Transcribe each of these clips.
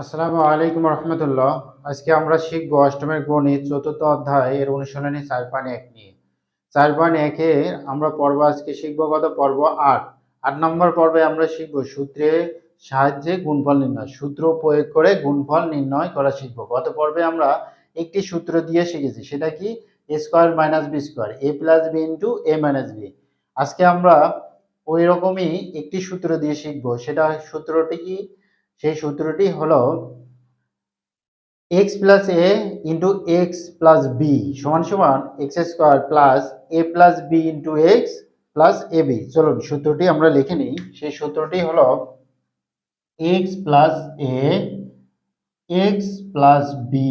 আসসালামু আলাইকুম রহমতুল্লাহ। আজকে আমরা শিখব অষ্টমের গণিত চতুর্থ অধ্যায় এর অনুশীলনী চার পয়েন্ট এক নিয়ে। চার পয়েন্ট একে আমরা পর্ব আজকে শিখব কত? পর্ব আট। আট নম্বর পর্বে আমরা শিখব সূত্রের সাহায্যে গুণফল নির্ণয়। সূত্র প্রয়োগ করে গুণফল নির্ণয় করা শিখব। গত পর্বে আমরা একটি সূত্র দিয়ে শিখেছি। সেটা কি? A square minus b square. A plus b into a minus b. আজকে আমরা ওই রকমই একটি সূত্র দিয়ে শিখব। সেটা সূত্রটি কি? সেই সূত্রটি হল x plus a into x plus b সমান সমান x square plus a plus b into x plus a b চলুন, সূত্রটি আমরা লিখে নিই। সেই সূত্রটি হল x plus a x plus b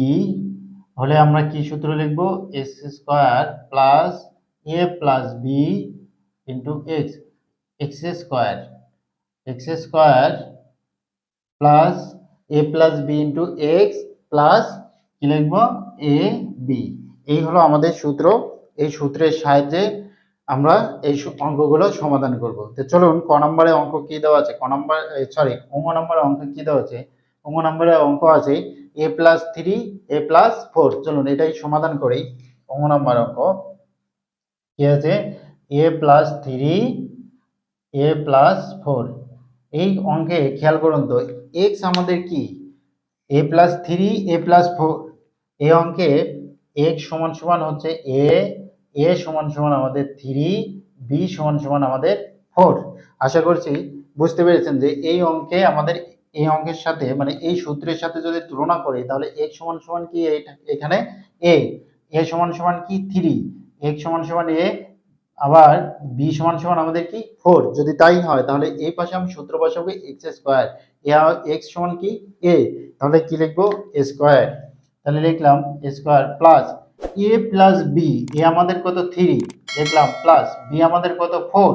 হলে আমরা কি সূত্র লিখব? X square plus a plus b into x x square x square plus a plus b into x plus কি লিখব? এ বি এই হলো আমাদের সূত্র। এই সূত্রের সাহায্যে আমরা এই অঙ্কগুলো সমাধান করব। তো চলুন, ক নম্বরে অঙ্ক কি দেওয়া আছে? ক নম্বর সরি অঙ্ক নম্বরে অঙ্ক কি দেওয়া আছে? অঙ্ক নম্বরে অঙ্ক আছে a plus three a plus four চলুন, এটাই সমাধান করি। অঙ্ক নম্বর অঙ্ক। কি আছে? A plus three a plus four এই অঙ্কে খেয়াল করুন তো এক্স আমাদের কি? A plus three a plus four এই অঙ্কে এক্স সমান সমান হচ্ছে এ এ সমান সমান আমাদের থ্রি বি সমান সমান আমাদের ফোর আশা করছি বুঝতে পেরেছেন যে এই অঙ্কে আমাদের এই অঙ্কের সাথে মানে এই সূত্রের সাথে যদি তুলনা করি, তাহলে এক্স সমান সমান কি এখানে এ এ সমান সমান কি? থ্রি এক্স সমান সমান এ আবার বি সমান সমান আমাদের কি ফোর যদি তাই হয়, তাহলে এই পাশে আমি সূত্র বসাবো এক্স স্কোয়ার এক্স সমান কি? এ তাহলে কি লিখব? স্কোয়ার তাহলে লিখলাম square plus a plus b a আমাদের কত? থ্রি লিখলাম প্লাস বি আমাদের কত? ফোর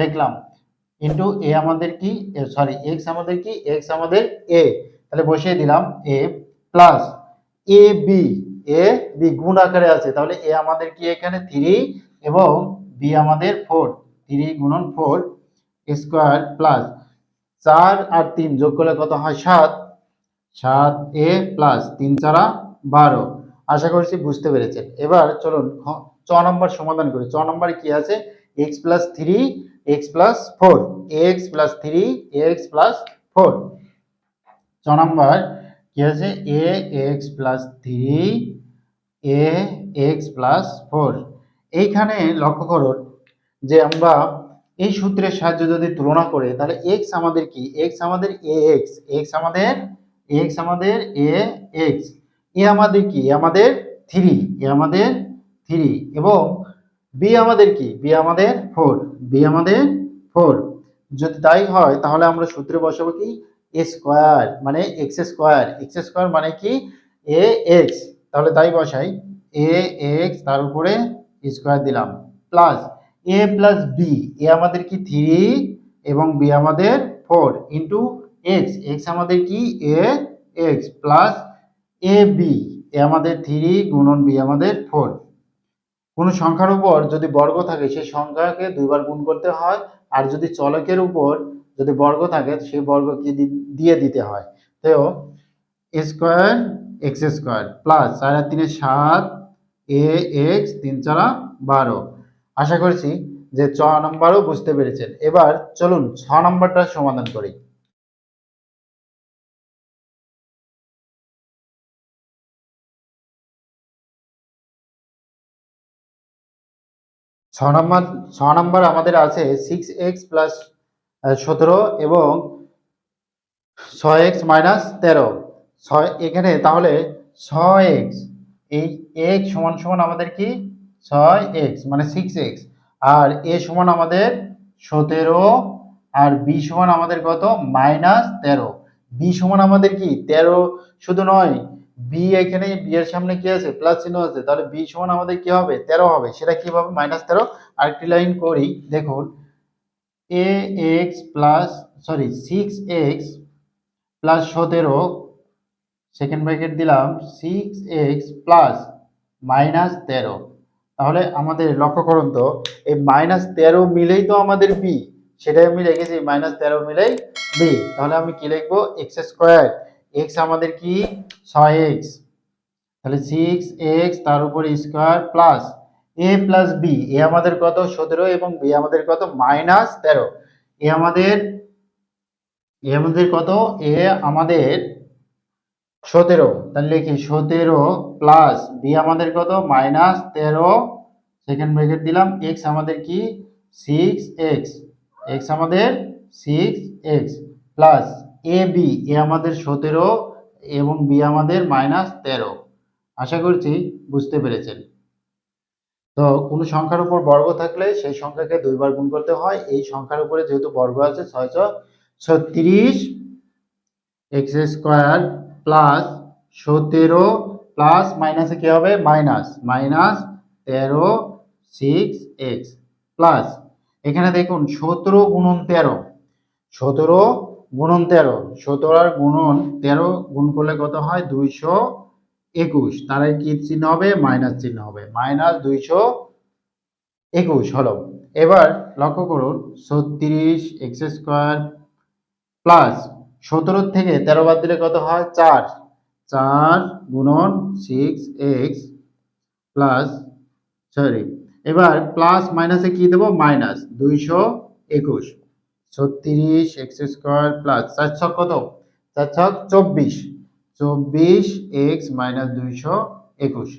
লিখলাম ইন্টু এ আমাদের কি? সরি এক্স আমাদের কি? এক্স আমাদের এ তাহলে বসিয়ে দিলাম a plus a b a b গুণ আকারে আছে, তাহলে এ আমাদের কি এখানে? থ্রি এবং বি আমাদের ফোর থ্রি গুণন ফোর স্কোয়ার প্লাস চার আর তিন যোগ করলে কত হয়? সাত। সাত এ প্লাস তিন চারা বারো। আশা করছি বুঝতে পেরেছেন। এবার চলুন চ নম্বর সমাধান করি। চ নম্বরে কি আছে? X plus three x plus four x plus three x plus four ছ নম্বর কি আছে? A x plus three a x plus four এইখানে লক্ষ্য করুন যে আমরা এই সূত্রের সাহায্যে যদি তুলনা করে, তাহলে এক্স আমাদের কি? এক্স আমাদের এ এক্স এক্স আমাদের এক্স আমাদের এ এক্স এ আমাদের কি? আমাদের থ্রি এ আমাদের থ্রি এবং বি আমাদের কি? বি আমাদের ফোর বি আমাদের ফোর যদি তাই হয়, তাহলে আমরা সূত্রে বসাবো কি? এ স্কোয়ার মানে এক্স স্কোয়ার এক্স স্কোয়ার মানে কি? এ এক্স তাহলে তাই বসাই এ এক্স তার উপরে স্কোয়ার দিলাম। Plus a plus b a আমাদের কি থ্রি এবং বি আমাদের ফোর ইন্টু এক্স এক্স আমাদের কি? A x plus a b a আমাদের থ্রি গুণন বি আমাদের ফোর কোনো সংখ্যার উপর যদি বর্গ থাকে, সেই সংখ্যাকে দুইবার গুণ করতে হয়। আর যদি চলকের উপর যদি বর্গ থাকে সেই বর্গকে দিয়ে দিতে হয়। তো স্কোয়ার এক্স স্কোয়ার প্লাস চার আর তিনে সাত এ এক্স তিন চারা বারো। আশা করছি যে চ নম্বরও বুঝতে পেরেছেন। এবার চলুন ছ নম্বরটা সমাধান করি। ছ নম্বর ছ নম্বর আমাদের আছে সিক্স এক্স প্লাস সতেরো এবং ছয় এক্স মাইনাস তেরো। ছয়, এখানে তাহলে ছয় এক্স এই এক্স সমান সমান আমাদের কি? ছয় এক্স মানে সিক্স এক্স আর এ সমান আমাদের সতেরো, আর বি সমান আমাদের কত? মাইনাস তেরো। বি সমান আমাদের কি? তেরো। শুধু নয় বি এখানে বি এর সামনে কি আছে? প্লাস চিহ্ন আছে। তাহলে বি সমান আমাদের কি হবে? তেরো হবে। সেটা কি হবে? মাইনাস তেরো। আরেকটি লাইন করি। দেখুন a x plus sorry six x plus সতেরো সেকেন্ড ব্র্যাকেট দিলাম সিক্স এক্স প্লাস মাইনাস তেরো। তাহলে আমাদের লক্ষ্য করুন তো, এই মাইনাস তেরো মিলেই তো আমাদের বি সেটাই আমি রেখেছি মাইনাস তেরো মিলেই বি তাহলে আমি কি লিখব? এক্স স্কোয়ার এক্স আমাদের কি? ছয় এক্স তাহলে সিক্স এক্স তার উপর square plus a plus b a আমাদের কত? সতেরো এবং বি আমাদের কত? মাইনাস তেরো। এ আমাদের এ আমাদের কত? এ আমাদের সতেরো। তাহলে লিখি সতেরো প্লাস বি আমাদের কত? মাইনাস তেরো। সেকেন্ড ব্র্যাকেট দিলাম। এক্স আমাদের কি? সিক্স এক্স এক্স আমাদের six x plus a b a আমাদের সতেরো এবং বি আমাদের মাইনাস তেরো। আশা করছি বুঝতে পেরেছেন। তো কোনো সংখ্যার উপর বর্গ থাকলে সেই সংখ্যাকে দুইবার গুণ করতে হয়। এই সংখ্যার উপরে যেহেতু বর্গ আছে, ছয়শো ছত্রিশ এক্স স্কোয়ার প্লাস সতেরো প্লাস মাইনাসে কি হবে? মাইনাস মাইনাস তেরো সিক্স এক্স প্লাস এখানে দেখুন, সতেরো গুণন তেরো, সতেরো গুণন তেরো, সতেরো আর গুণন তেরো গুণ করলে কত হয়? দুইশো একুশ। তার কি চিহ্ন হবে? মাইনাস চিহ্ন হবে। মাইনাস দুইশো একুশ হলো। এবার লক্ষ্য করুন, ছত্রিশ এক্স স্কোয়ার প্লাস সতেরো থেকে তেরো বাদ দিলে কত হয়? চার। চার গুণন সিক্স এক্স প্লাস সরি এবার প্লাস মাইনাসে কি দেবো? মাইনাস দুইশো একুশ। ছত্রিশ এক্স স্কোয়ার প্লাস চার ছক কত? চার ছক চব্বিশ। চব্বিশ এক্স মাইনাস দুইশো একুশ।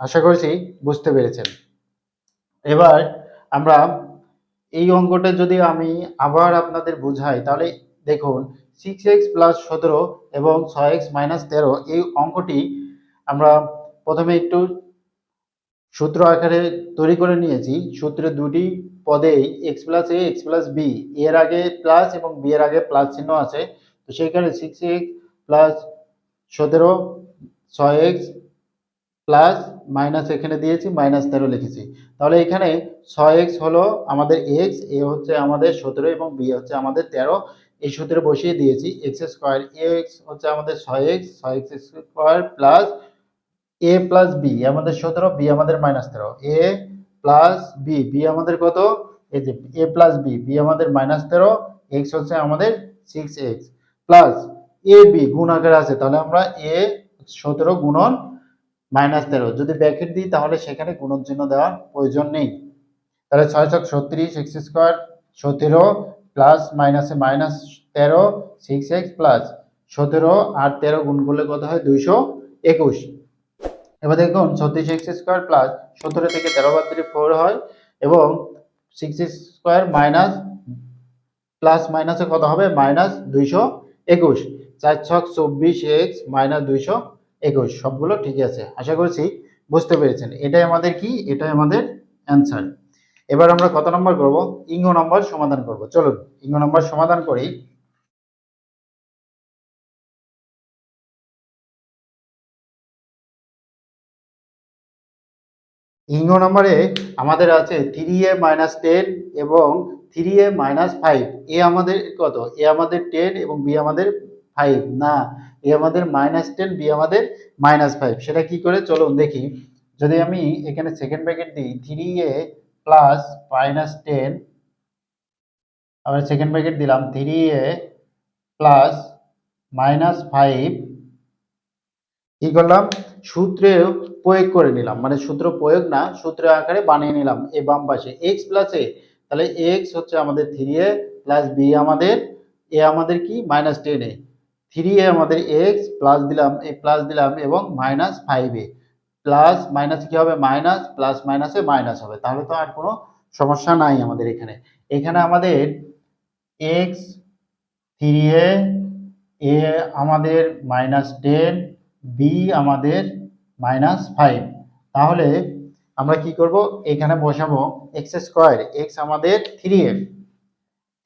আশা করছি বুঝতে পেরেছেন। এবার আমরা এই অঙ্কটা যদি আমি আবার আপনাদের বুঝাই, তাহলে দেখুন সিক্স এক্স প্লাস সতেরো এবং ছয় এক্স মাইনাস তেরো এই অঙ্কটি আমরা প্রথমে একটু সূত্র আকারে তৈরি করে নিয়েছি। সূত্রে দুটি পদেই x plus a x plus b এর আগে প্লাস এবং বি এর আগে প্লাস চিহ্ন আছে। তো সেইখানে সিক্স এক্স প্লাস সতেরো, ছয় এক্স প্লাস মাইনাস এখানে দিয়েছি মাইনাস তেরো লিখেছি। তাহলে এখানে ছয় এক্স হলো আমাদের এক্স এ হচ্ছে আমাদের সতেরো এবং বি হচ্ছে আমাদের তেরো। এই সূত্রে বসিয়ে দিয়েছি এক্স স্কোয়ার এক্স হচ্ছে আমাদের ছয় এক্স ছয় x square plus a plus b আমাদের সতেরো বি আমাদের মাইনাস তেরো এ প্লাস বি বি আমাদের কত? এই যে এ প্লাস বি বি আমাদের মাইনাস তেরো এক্স হচ্ছে আমাদের six x plus a b গুণ আকারে আছে, তাহলে আমরা এ সতেরো গুণন মাইনাস তেরো, যদি ব্যাকেট দিই তাহলে সেখানে গুণন চিহ্ন দেওয়ার প্রয়োজন নেই। তাহলে ছয় ছক ছত্রিশ এক্স স্কোয়ার সতেরো প্লাস, মাইনাসে মাইনাস তেরো সিক্স এক্স প্লাস সতেরো আর তেরো গুণ করলে কত হয়? দুইশো একুশ। এবার দেখুন, ছত্রিশ এক্স স্কোয়ার প্লাস সতেরো থেকে তেরো বাদ ফোর হয় এবং সিক্স স্কোয়ার মাইনাস প্লাস মাইনাসে কত হবে? মাইনাস দুইশো একুশ। চার ছক চব্বিশ এক্স মাইনাস দুইশো একুশ। সবগুলো ঠিকই আছে। আশা করছি বুঝতে পেরেছেন। এটাই আমাদের কি? এটাই আমাদের অ্যান্সার এবার আমরা কত নম্বর করব? ইঙ্গ নম্বর সমাধান করব। চলুন, ইঙ্গ নম্বর সমাধান করি। ইঙ্গ নম্বরে আমাদের আছে থ্রি এ মাইনাস টেন এবং three a minus five a আমাদের কত? এ আমাদের টেন এবং বি আমাদের ফাইভ না, এ আমাদের মাইনাস টেন বি আমাদের মাইনাস ফাইভ সেটা কি করে? চলুন দেখি। যদি আমি এখানে সেকেন্ড ব্র্যাকেট দিই three a plus minus ten আবার সেকেন্ড ব্র্যাকেট দিলাম three a plus minus five কি করলাম? সূত্রে প্রয়োগ করে নিলাম মানে সূত্র প্রয়োগ না, সূত্র আকারে বানিয়ে নিলাম এ বাম পাশে এক্স প্লাস এ তাহলে এক্স হচ্ছে আমাদের থ্রি এ প্লাস বি আমাদের এ আমাদের কি? Minus ten a three a আমাদের এক্স প্লাস দিলাম এ প্লাস দিলাম এবং minus five a plus minus কি হবে? মাইনাস প্লাস মাইনাসে মাইনাস হবে। তাহলে তো আর কোনো সমস্যা নাই আমাদের এখানে। এখানে আমাদের এক্স থ্রি এ এ আমাদের মাইনাস টেন বি আমাদের মাইনাস ফাইভ তাহলে আমরা কি করব? এখানে বসাবো এক্স স্কোয়ার এক্স আমাদের থ্রি এ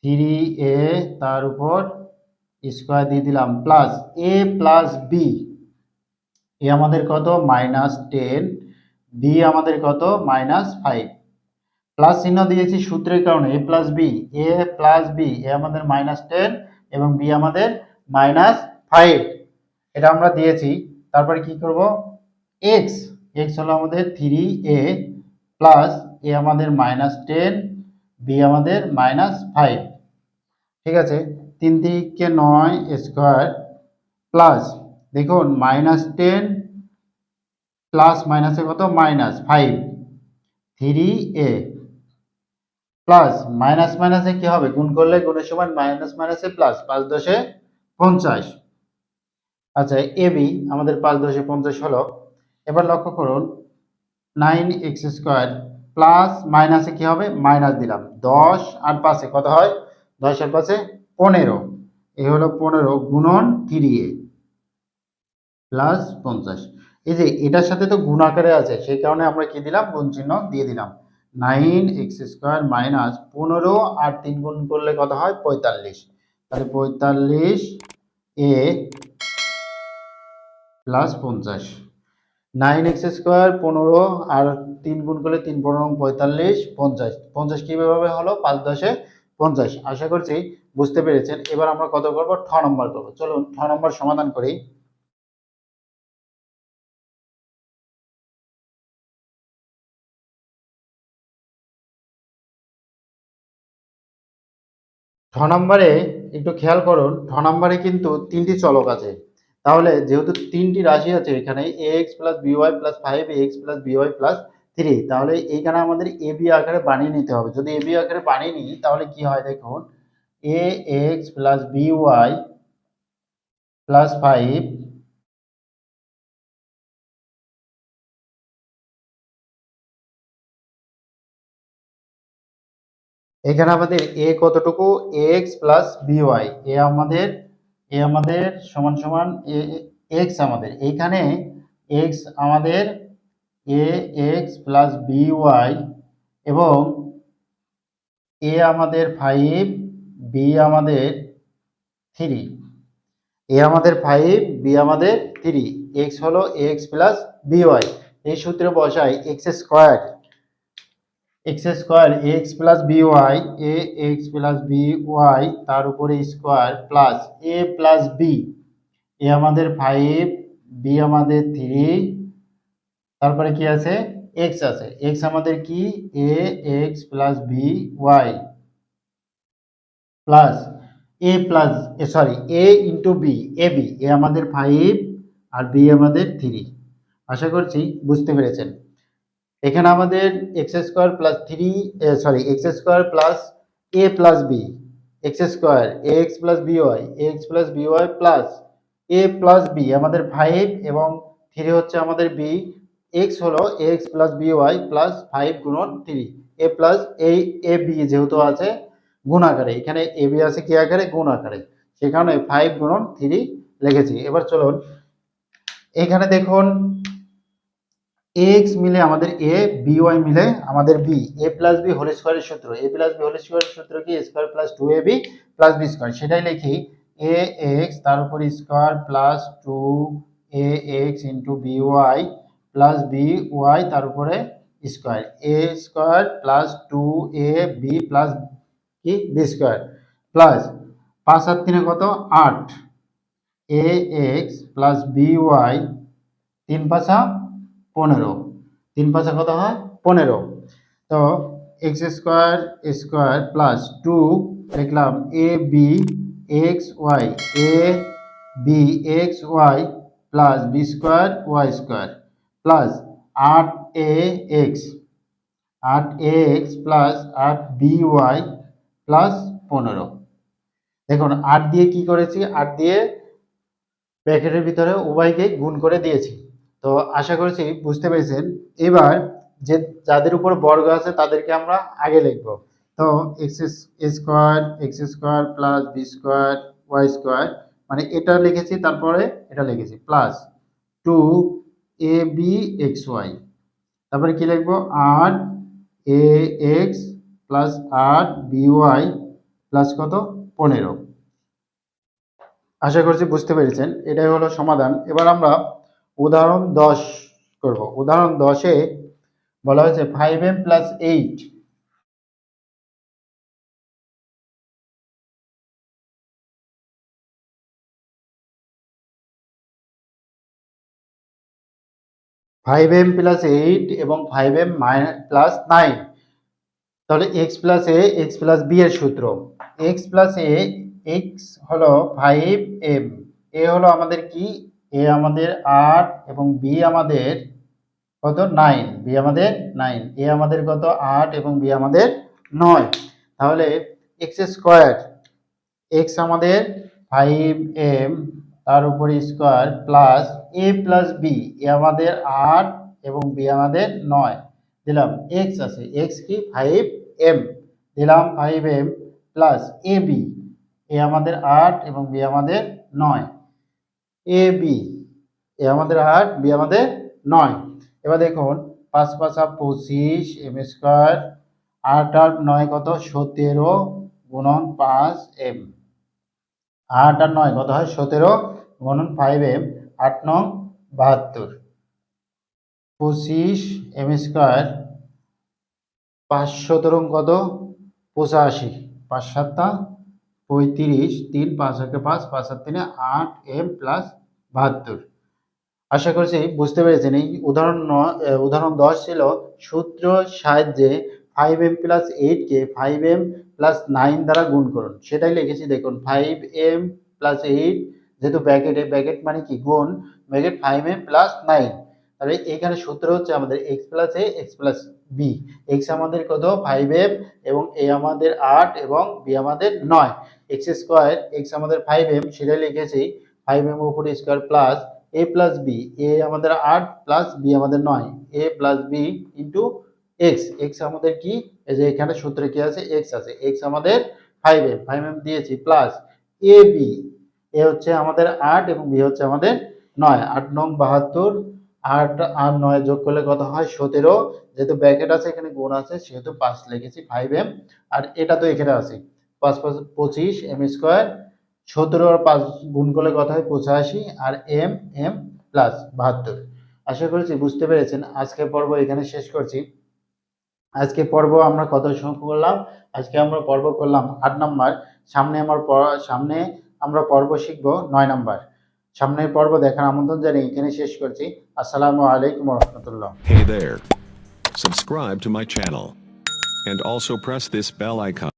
থ্রি এ তার উপর স্কোয়ার দিয়ে দিলাম plus a plus b a আমাদের কত? মাইনাস টেন, বি আমাদের কত? Minus five. প্লাস চিহ্ন দিয়েছি সূত্রের কারণে, a plus b, a plus b, a আমাদের মাইনাস টেন এবং বি আমাদের মাইনাস ফাইভ। এটা আমরা দিয়েছি, তারপরে কি করব? এক্স এক্স হলো আমাদের থ্রি এ প্লাস এ আমাদের মাইনাস টেন, বি আমাদের মাইনাস ফাইভ। ঠিক আছে? তিন দিকে নয় স্কোয়ার প্লাস দেখুন মাইনাস টেন প্লাস মাইনাসে কত? Minus five three a plus minus মাইনাসে কি হবে? গুণ করলে গুণের সমান মাইনাস মাইনাসে প্লাস পাঁচ দশে পঞ্চাশ। আচ্ছা এ বি আমাদের পাঁচ দশে পঞ্চাশ হলো। এবার লক্ষ্য করুন নাইন এক্স স্কোয়ার প্লাস মাইনাসে কি হবে? মাইনাস দিলাম। দশ আর পাশে কত হয়? দশ আর পাশে পনেরো। এ হলো পনেরো গুণন থ্রি এ প্লাস পঞ্চাশ। এই যে এটার সাথে তো গুণ আকারে আছে, সেই কারণে আমরা কি দিলাম? গুণ চিহ্ন দিয়ে দিলাম। নাইন এক্স স্কোয়ার মাইনাস পনেরো আর তিন গুণ করলে কত হয়? পঁয়তাল্লিশ। তাহলে পঁয়তাল্লিশ এ প্লাস পঞ্চাশ। নাইন এক্স স্কোয়ার পনেরো আর তিন গুণ করলে তিন পনেরো পঁয়তাল্লিশ, পঞ্চাশ। পঞ্চাশ কীভাবে হলো? পাঁচ দশে পঞ্চাশ। আশা করছি বুঝতে পেরেছেন। এবার আমরা কত করব? ঠ নম্বর করব। চলুন, ঠ নম্বর সমাধান করি। ঠ নম্বরে একটু খেয়াল করুন ঠ নম্বরে কিন্তু তিনটি চলক আছে। তাহলে যেহেতু তিনটি রাশি আছে, এখানে a x plus b y plus five a x plus b y plus three তাহলে এইখানে আমাদের এ বি আকারে বানিয়ে নিতে হবে। যদি এ বি আকারে বানিয়ে নিই, তাহলে কি হয় দেখুন a x plus b y plus five এখানে আমাদের এ কতটুকু? এক্স প্লাস বিওয়াই এ আমাদের এ আমাদের সমান সমান এ এক্স আমাদের। এইখানে এক্স আমাদের এ এক্স প্লাস বিওয়াই এবং এ আমাদের ফাইভ বি আমাদের থ্রি এ আমাদের ফাইভ বি আমাদের থ্রি এক্স হলো এক্স প্লাস বিওয়াই এই সূত্রে বসাই x square x square x plus b y a x plus b y তার উপরে square plus a plus b a আমাদের ফাইভ বি আমাদের থ্রি তারপরে কি আছে? এক্স আছে। এক্স আমাদের কি? A x plus b y plus a plus a sorry a into b a b a আমাদের ফাইভ আর বি আমাদের থ্রি আশা করছি বুঝতে পেরেছেন। এখানে আমাদের x square plus three sorry x square plus a plus b x square a x plus b y a x plus b y plus a plus b আমাদের ফাইভ এবং থ্রি হচ্ছে আমাদের বি এক্স হলো a x plus b y plus five গুণন three এ plus এই a b যেহেতু আছে গুণ আকারে, এখানে এ বি আছে কি আকারে? গুণ আকারে, সেখানে ফাইভ গুণন থ্রি লিখেছি, এবার চলুন, এখানে দেখুন এক্স মিলে আমাদের এ বি ওয়াই মিলে আমাদের b a plus b whole স্কোয়ারের সূত্র। এ প্লাস বি হোল স্কোয়ারের সূত্র কি? Square plus two a b plus b square সেটাই লিখি এ এক্স তার উপর square plus two a x into b y plus b y তার উপরে square a square plus two a b plus কি? বি স্কোয়ার প্লাস পাঁচ আর তিনে কত? আট। A x plus b y তিন পাঁচা পনেরো। তিন পাঁচা কত হয়? পনেরো। তো x square square plus two লিখলাম a b x y, a b x y plus b square y square plus আট এ এক্স। আট এ এক্স প্লাস আট বি ওয়াই প্লাস পনেরো। দেখুন, আট দিয়ে কি করেছি? আট দিয়ে ব্র্যাকেটের ভিতরে উভয়কে গুণ করে দিয়েছি। তো আশা করছি বুঝতে পেরেছেন। এবার যে যাদের উপর বর্গ আছে তাদেরকে আমরা আগে লিখব। তো x square x square plus b square y square মানে এটা লিখেছি, তারপরে এটা লিখেছি plus two a b x y তারপরে কি লিখব? আট এ এক্স প্লাস আট বি ওয়াই প্লাস কত? পনেরো। আশা করছি বুঝতে পেরেছেন, এটাই হলো সমাধান। এবার আমরা উদাহরণ দশ করব। উদাহরণ দশে বলা হয়েছে five m plus eight five m plus eight এবং ফাইভ এম প্লাস নাইন তাহলে x plus a x plus b এর সূত্র। এক্স প্লাস এ এক্স হলো ফাইভ এম এ হলো আমাদের কি? এ আমাদের আট এবং বি আমাদের কত? নাইন। বি আমাদের নাইন। এ আমাদের কত? আট এবং বি আমাদের নয়। তাহলে এক্স স্কোয়ার এক্স আমাদের ফাইভ এম তার উপরে square plus a plus b. A আমাদের আট এবং বি আমাদের নয়। দিলাম। এক্স আছে। এক্স কি? Five m. দিলাম five m plus a b. A আমাদের আট এবং বি আমাদের নয়। এ বি এ আমাদের আট বি আমাদের নয়। এবার দেখুন, পাঁচ পাঁচা পঁচিশ এম স্কোয়ার আট আট নয় কত? সতেরো গুণন পাঁচ এম আট আর নয় কত হয়? সতেরো গুণন ফাইভ এম আট নং বাহাত্তর। পঁচিশ এম স্কোয়ার পাঁচ সতেরো কত? পঁচাশি। পাঁচ সাতটা পঁয়ত্রিশ, তিন, পাঁচ, একে পাঁচ পাঁচ, সাত, তিনে আট, এম প্লাস বাহাত্তর। আশা করছি বুঝতে পেরেছেন। এই উদাহরণ উদাহরণ দশ ছিল সূত্র সাহায্যে ফাইভ এম প্লাস এইটকে ফাইভ এম প্লাস নাইন দ্বারা গুণ করুন। সেটাই লিখেছি, দেখুন ফাইভ এম প্লাস এইট যেহেতু ব্যাকেটে ব্যাকেট মানে কি? গুণ bracket five m plus nine তাহলে এখানে সূত্র হচ্ছে আমাদের x plus a x plus b x আমাদের কত? ফাইভ এম এবং এ আমাদের আট এবং বি আমাদের নয়। এক্স স্কোয়ার এক্স আমাদের ফাইভ এম সেটাই লিখেছি। ফাইভ এম উপরে square plus a plus b a আমাদের আট প্লাস বি আমাদের নয়। A plus b into x x আমাদের কি? এই যে এখানে সূত্রে কি আছে? এক্স আছে। এক্স আমাদের ফাইভ এম ফাইভ এম দিয়েছি প্লাস এ বি এ হচ্ছে আমাদের আট এবং বি হচ্ছে আমাদের নয়। আট নং বাহাত্তর আট আর নয় যোগ করলে কত হয়? সতেরো। যেহেতু ব্র্যাকেট আছে, এখানে গুণ আছে, সেহেতু পাঁচ লিখেছি ফাইভ এম আর এটা তো এখানে আছে। পাঁচ পাঁচ, পঁচিশ এম স্কোয়ার সতেরো আর পাঁচ গুণ করলে কত হয়? পঁচাশি। আর এম এম প্লাস বাহাত্তর। আশা করছি বুঝতে পেরেছেন। আজকের পর্ব এখানে শেষ করছি। আজকে পর্ব আমরা কত করলাম? আজকে আমরা পর্ব করলাম আট নাম্বার। সামনে আমার সামনে আমরা পর্ব শিখব নয় নাম্বার। সামনের পর্ব দেখার আমন্ত্রণ জানি এখানে শেষ করছি। আসসালামু আলাইকুম রহমতুল্লাহ। Hey there subscribe to my channel and also press this bell icon